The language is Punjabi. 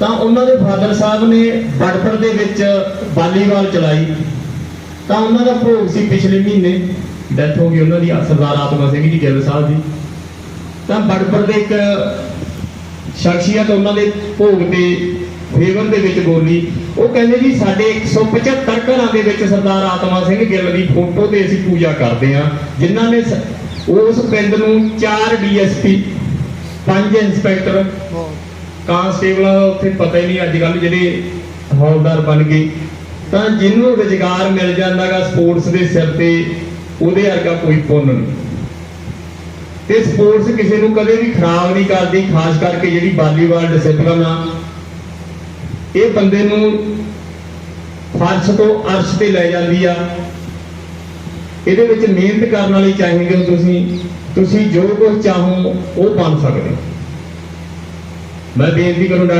ਤਾਂ ਉਹਨਾਂ ਦੇ ਫਾਦਰ ਸਾਹਿਬ ਨੇ ਬੜਪੜ ਦੇ ਵਿੱਚ ਵਾਲੀਬਾਲ ਚਲਾਈ। ਤਾਂ ਉਹਨਾਂ ਦਾ ਭੋਗ ਸੀ ਪਿਛਲੇ ਮਹੀਨੇ। ਡੈਥ ਹੋ ਗਈ ਉਹਨਾਂ ਦੀ, ਸਰਦਾਰ ਆਤਮਾ ਸਿੰਘ ਜੀ ਗਿੱਲ ਸਾਹਿਬ ਦੀ ਤਾਂ ਬੜਪੜ ਦੇ ਇੱਕ ਸ਼ਖਸੀਅਤ ਉਹਨਾਂ ਦੇ ਭੋਗ ਤੇ ਫੇਵਰ ਦੇ ਵਿੱਚ ਬੋਲੀ। ਉਹ ਕਹਿੰਦੇ ਜੀ, ਸਾਡੇ 175 ਘਰਾਂ ਦੇ ਵਿੱਚ ਸਰਦਾਰ ਆਤਮਾ ਸਿੰਘ ਗਿੱਲ ਦੀ ਫੋਟੋ ਤੇ ਅਸੀਂ ਪੂਜਾ ਕਰਦੇ ਹਾਂ, ਜਿਨ੍ਹਾਂ ਨੇ ਸ- ਉਸ ਪਿੰਡ ਨੂੰ 4 ਡੀਐਸਪੀ 5 ਇੰਸਪੈਕਟਰ ਕਾਂਸਟੇਬਲਾਂ ਦਾ ਉੱਥੇ ਪਤਾ ਹੀ ਨਹੀਂ, ਅੱਜ ਕੱਲ ਜਿਹੜੇ ਹੌਲਦਾਰ ਬਣ ਗਏ। ਤਾਂ ਜਿਹਨੂੰ ਰੁਜ਼ਗਾਰ ਮਿਲ ਜਾਂਦਾਗਾ ਸਪੋਰਟਸ ਦੇ ਸਿਰ ਤੇ, ਉਹਦੇ ਵਰਗਾ ਕੋਈ ਪੁੰਨ ਨਹੀਂ। ਤੇ ਸਪੋਰਟਸ ਕਿਸੇ ਨੂੰ ਕਦੇ ਵੀ ਖਰਾਬ ਨਹੀਂ ਕਰਦੀ, ਖਾਸ ਕਰਕੇ ਜਿਹੜੀ ਵਾਲੀਬਾਲ ਡਿਸਪਲਿਨ ਆ। ਇਹ ਬੰਦੇ ਨੂੰ ਫਰਸ਼ ਤੋਂ ਅਰਸ਼ ਤੇ ਲੈ ਜਾਂਦੀ ਆ। ਇਹਦੇ ਵਿੱਚ ਮਿਹਨਤ ਕਰਨ ਵਾਲੀ ਚਾਹੀਦੀ ਹੋ ਤੁਸੀਂ। ਤੁਸੀਂ ਜੋ ਕੁਝ ਚਾਹੋ, ਉਹ ਬਣ ਸਕਦੇ ਹੋ।